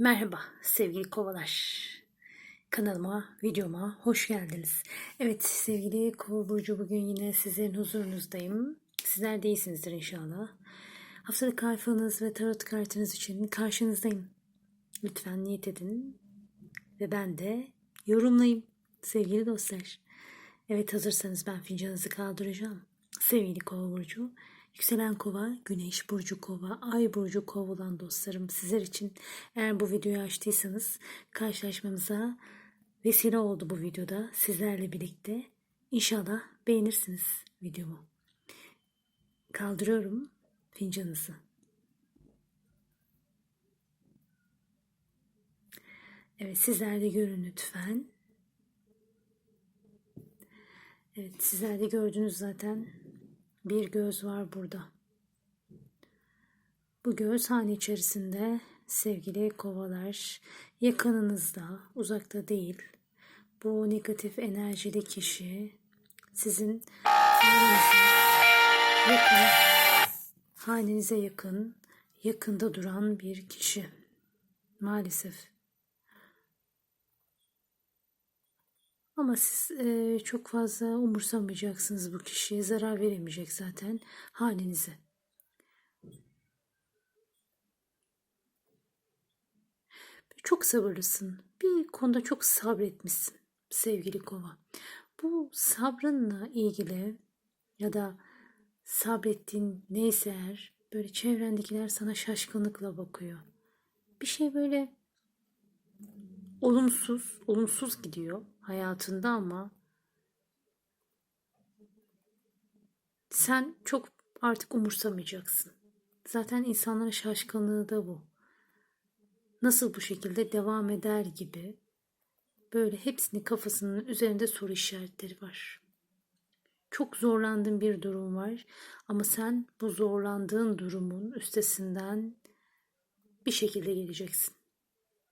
Merhaba sevgili kovalar. Kanalıma, videoma hoş geldiniz. Evet sevgili kova burcu bugün yine sizin huzurunuzdayım. Sizler de iyisinizdir inşallah. Haftalık kartınız ve tarot kartınız için karşınızdayım. Lütfen niyet edin ve ben de yorumlayayım sevgili dostlar. Evet hazırsanız ben fincanınızı kaldıracağım. Sevgili kova burcu, yükselen kova, güneş burcu kova, ay burcu kova olan dostlarım sizler için eğer bu videoyu açtıysanız karşılaşmamıza vesile oldu bu videoda sizlerle birlikte. İnşallah beğenirsiniz videomu. Kaldırıyorum fincanınızı. Evet sizler de görün lütfen. Evet sizler de gördünüz zaten bir göz var burada. Bu göz hane içerisinde sevgili kovalar yakınınızda uzakta değil. Bu negatif enerjili kişi sizin yakın, hanenize yakın, yakında duran bir kişi. Maalesef. Ama siz e, çok fazla umursamayacaksınız bu kişiye. Zarar veremeyecek zaten halinize. Çok sabırlısın. Bir konuda çok sabretmişsin sevgili kova. Bu sabrınla ilgili ya da sabrettiğin neyse eğer böyle çevrendekiler sana şaşkınlıkla bakıyor. Bir şey böyle olumsuz, olumsuz gidiyor hayatında ama sen çok artık umursamayacaksın. Zaten insanların şaşkınlığı da bu. Nasıl bu şekilde devam eder gibi böyle hepsinin kafasının üzerinde soru işaretleri var. Çok zorlandığın bir durum var ama sen bu zorlandığın durumun üstesinden bir şekilde geleceksin.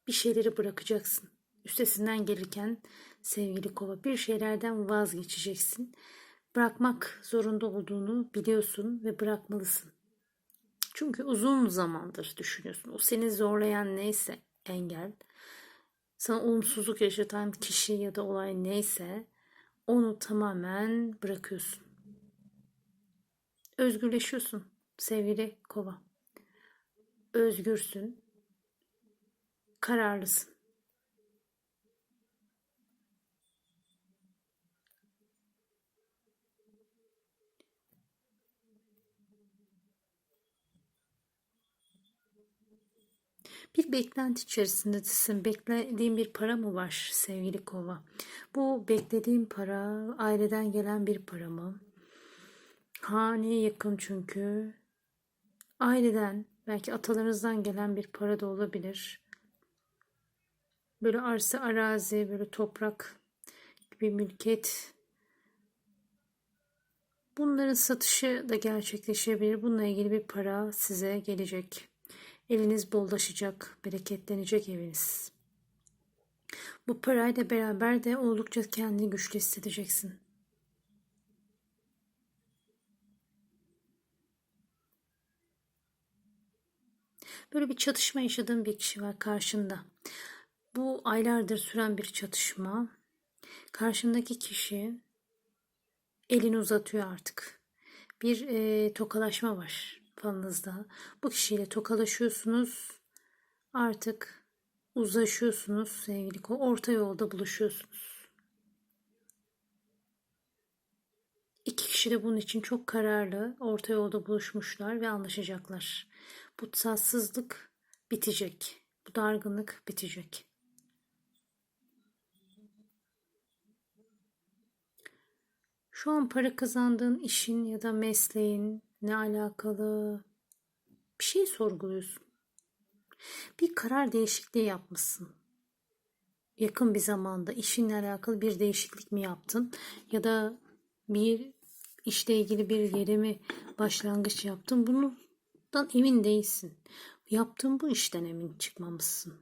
Bir şeyleri bırakacaksın. Üstesinden gelirken sevgili kova bir şeylerden vazgeçeceksin. Bırakmak zorunda olduğunu biliyorsun ve bırakmalısın. Çünkü uzun zamandır düşünüyorsun. O seni zorlayan neyse engel, sana olumsuzluk yaşatan kişi ya da olay neyse onu tamamen bırakıyorsun. Özgürleşiyorsun sevgili kova. Özgürsün. Kararlısın. Bir beklenti içerisindesin. Beklediğin bir para mı var sevgili kova? Bu beklediğin para aileden gelen bir para mı? Haneye yakın çünkü. Aileden belki atalarınızdan gelen bir para da olabilir. Böyle arsa, arazi, böyle toprak gibi mülkiyet Bunların satışı da gerçekleşebilir. Bununla ilgili bir para size gelecek. Eliniz bollaşacak, bereketlenecek eviniz. Bu parayla beraber de oldukça kendini güçlü hissedeceksin. Böyle bir çatışma yaşadığın bir kişi var karşında. Bu aylardır süren bir çatışma. Karşındaki kişi elini uzatıyor artık. Bir e, tokalaşma var falınızda. Bu kişiyle tokalaşıyorsunuz. Artık uzlaşıyorsunuz sevgili kol. Orta yolda buluşuyorsunuz. İki kişi de bunun için çok kararlı. Orta yolda buluşmuşlar ve anlaşacaklar. Bu tatsızlık bitecek. Bu dargınlık bitecek. Şu an para kazandığın işin ya da mesleğin ne alakalı bir şey sorguluyorsun. Bir karar değişikliği yapmışsın. Yakın bir zamanda işinle alakalı bir değişiklik mi yaptın ya da bir işle ilgili bir yere mi başlangıç yaptın? Bundan emin değilsin. Yaptığın bu işten emin çıkmamışsın.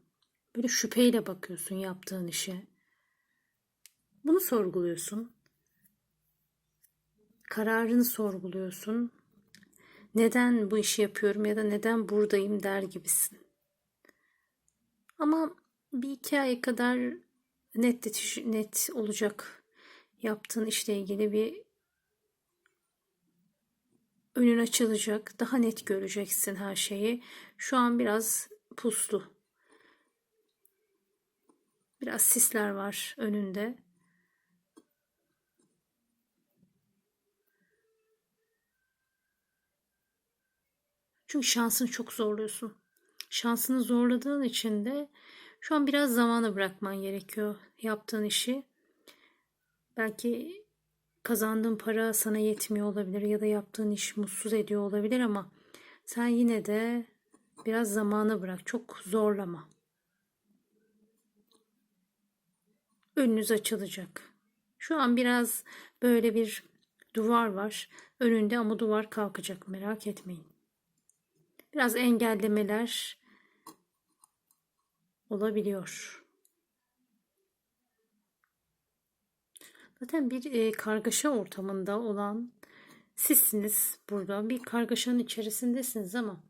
Böyle şüpheyle bakıyorsun yaptığın işe. Bunu sorguluyorsun. Kararını sorguluyorsun neden bu işi yapıyorum ya da neden buradayım der gibisin. Ama bir iki ay kadar net net olacak yaptığın işle ilgili bir önün açılacak. Daha net göreceksin her şeyi. Şu an biraz puslu. Biraz sisler var önünde. Çünkü şansını çok zorluyorsun. Şansını zorladığın için de şu an biraz zamana bırakman gerekiyor yaptığın işi. Belki kazandığın para sana yetmiyor olabilir ya da yaptığın iş mutsuz ediyor olabilir ama sen yine de biraz zamana bırak. Çok zorlama. Önünüz açılacak. Şu an biraz böyle bir duvar var önünde ama duvar kalkacak merak etmeyin. Biraz engellemeler olabiliyor. Zaten bir e, kargaşa ortamında olan sizsiniz burada. Bir kargaşanın içerisindesiniz ama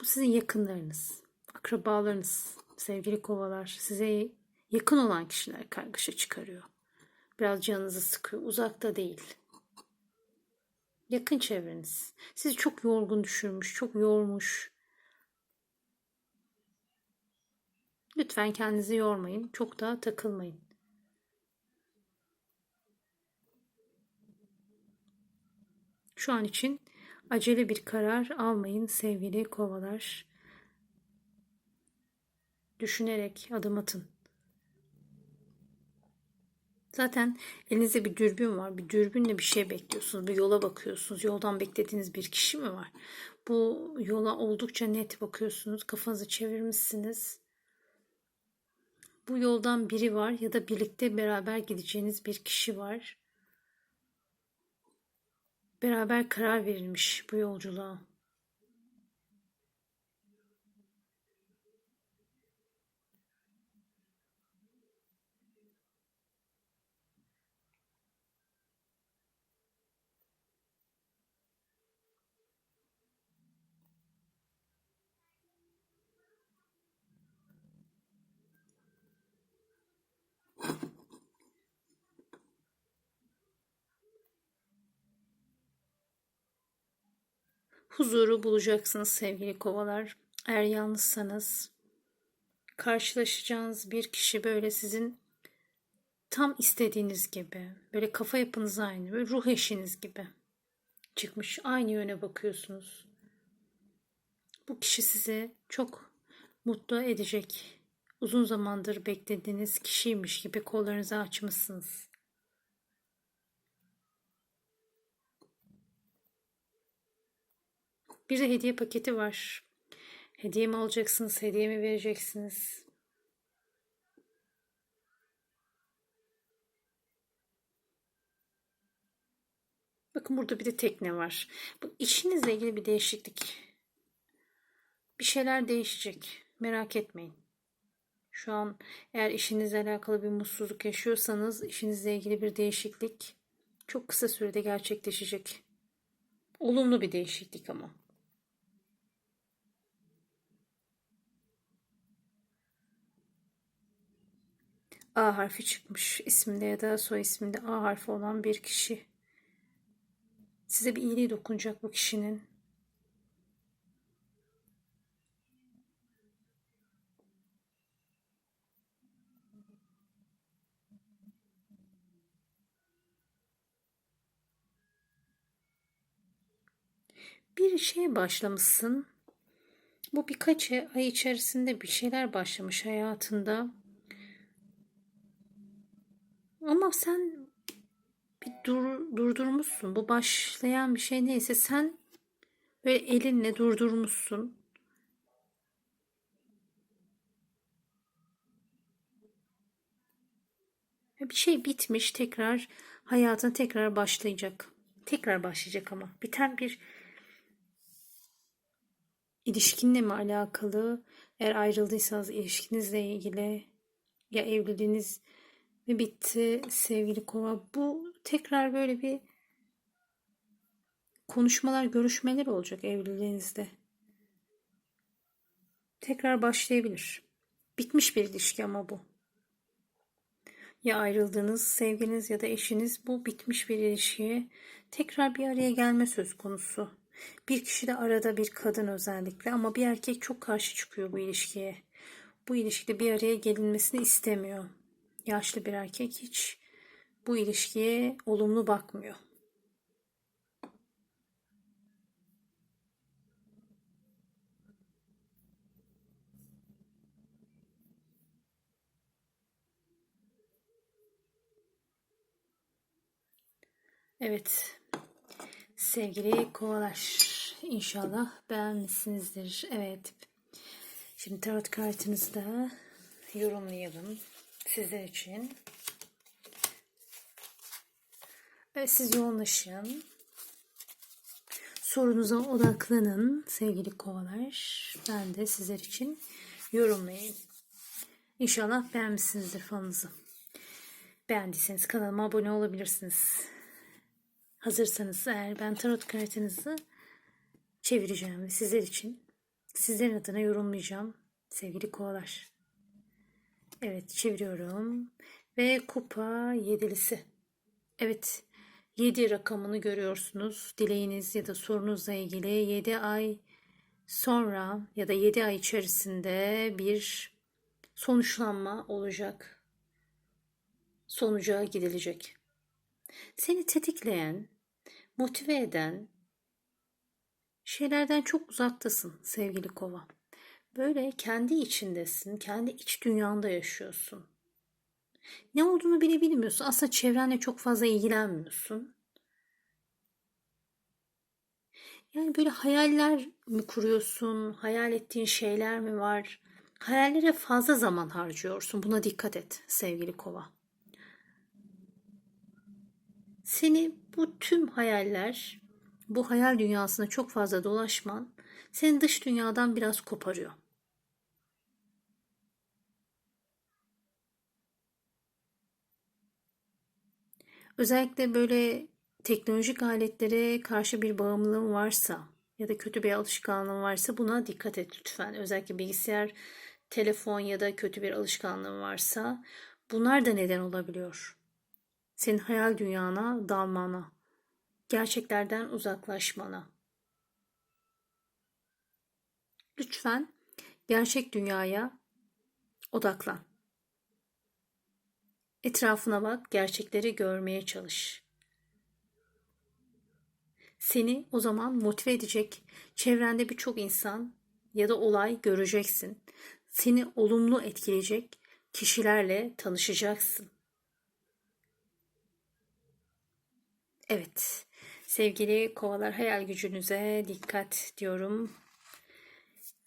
bu sizin yakınlarınız, akrabalarınız, sevgili kovalar, size yakın olan kişiler kargaşa çıkarıyor. Biraz canınızı sıkıyor. Uzakta değil. Yakın çevreniz. Sizi çok yorgun düşürmüş, çok yormuş. Lütfen kendinizi yormayın. Çok da takılmayın. Şu an için acele bir karar almayın sevgili kovalar. Düşünerek adım atın. Zaten elinizde bir dürbün var. Bir dürbünle bir şey bekliyorsunuz. Bir yola bakıyorsunuz. Yoldan beklediğiniz bir kişi mi var? Bu yola oldukça net bakıyorsunuz. Kafanızı çevirmişsiniz. Bu yoldan biri var ya da birlikte beraber gideceğiniz bir kişi var. Beraber karar verilmiş bu yolculuğa. Huzuru bulacaksınız sevgili kovalar. Eğer yalnızsanız karşılaşacağınız bir kişi böyle sizin tam istediğiniz gibi, böyle kafa yapınız aynı, böyle ruh eşiniz gibi çıkmış. Aynı yöne bakıyorsunuz. Bu kişi sizi çok mutlu edecek. Uzun zamandır beklediğiniz kişiymiş gibi kollarınızı açmışsınız. Bir de hediye paketi var. Hediye mi alacaksınız, hediye mi vereceksiniz? Bakın burada bir de tekne var. Bu işinizle ilgili bir değişiklik. Bir şeyler değişecek. Merak etmeyin. Şu an eğer işinizle alakalı bir mutsuzluk yaşıyorsanız işinizle ilgili bir değişiklik çok kısa sürede gerçekleşecek. Olumlu bir değişiklik ama. A harfi çıkmış. isminde ya da soy isminde A harfi olan bir kişi. Size bir iyiliği dokunacak bu kişinin. Bir şeye başlamışsın. Bu birkaç ay içerisinde bir şeyler başlamış hayatında. Ama sen bir dur, durdurmuşsun. Bu başlayan bir şey neyse sen böyle elinle durdurmuşsun. Bir şey bitmiş tekrar hayatın tekrar başlayacak. Tekrar başlayacak ama. Biten bir ilişkinle mi alakalı? Eğer ayrıldıysanız ilişkinizle ilgili ya evliliğiniz ve bitti sevgili kova. Bu tekrar böyle bir konuşmalar, görüşmeler olacak evliliğinizde. Tekrar başlayabilir. Bitmiş bir ilişki ama bu. Ya ayrıldığınız sevgiliniz ya da eşiniz bu bitmiş bir ilişkiye tekrar bir araya gelme söz konusu. Bir kişi de arada bir kadın özellikle ama bir erkek çok karşı çıkıyor bu ilişkiye. Bu ilişkide bir araya gelinmesini istemiyor. Yaşlı bir erkek hiç bu ilişkiye olumlu bakmıyor. Evet. Sevgili kovalar. İnşallah beğenmişsinizdir. Evet. Şimdi tarot kartınızı da yorumlayalım. Sizler için. Evet, siz yoğunlaşın. Sorunuza odaklanın sevgili kovalar. Ben de sizler için yorumlayayım. İnşallah beğenmişsinizdir falınızı. Beğendiyseniz kanalıma abone olabilirsiniz. Hazırsanız eğer ben tarot kartınızı çevireceğim ve sizler için sizlerin adına yorumlayacağım sevgili kovalar. Evet çeviriyorum ve kupa yedilisi. Evet 7 rakamını görüyorsunuz. Dileğiniz ya da sorunuzla ilgili 7 ay sonra ya da 7 ay içerisinde bir sonuçlanma olacak. Sonuca gidilecek. Seni tetikleyen, motive eden şeylerden çok uzaktasın sevgili kova. Böyle kendi içindesin, kendi iç dünyanda yaşıyorsun. Ne olduğunu bile bilmiyorsun. Aslında çevrenle çok fazla ilgilenmiyorsun. Yani böyle hayaller mi kuruyorsun? Hayal ettiğin şeyler mi var? Hayallere fazla zaman harcıyorsun. Buna dikkat et sevgili kova. Seni bu tüm hayaller, bu hayal dünyasına çok fazla dolaşman seni dış dünyadan biraz koparıyor. Özellikle böyle teknolojik aletlere karşı bir bağımlılığın varsa ya da kötü bir alışkanlığın varsa buna dikkat et lütfen. Özellikle bilgisayar, telefon ya da kötü bir alışkanlığın varsa bunlar da neden olabiliyor. Senin hayal dünyana dalmana, gerçeklerden uzaklaşmana. Lütfen gerçek dünyaya odaklan. Etrafına bak, gerçekleri görmeye çalış. Seni o zaman motive edecek çevrende birçok insan ya da olay göreceksin. Seni olumlu etkileyecek kişilerle tanışacaksın. Evet, sevgili kovalar hayal gücünüze dikkat diyorum.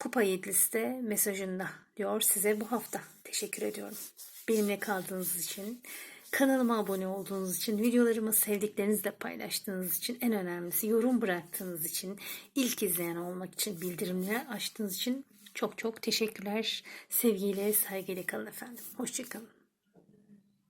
Kupa yedlisi de mesajında diyor size bu hafta. Teşekkür ediyorum. Benimle kaldığınız için, kanalıma abone olduğunuz için, videolarımı sevdiklerinizle paylaştığınız için, en önemlisi yorum bıraktığınız için, ilk izleyen olmak için, bildirimleri açtığınız için çok çok teşekkürler. Sevgiyle, saygıyla kalın efendim. Hoşçakalın.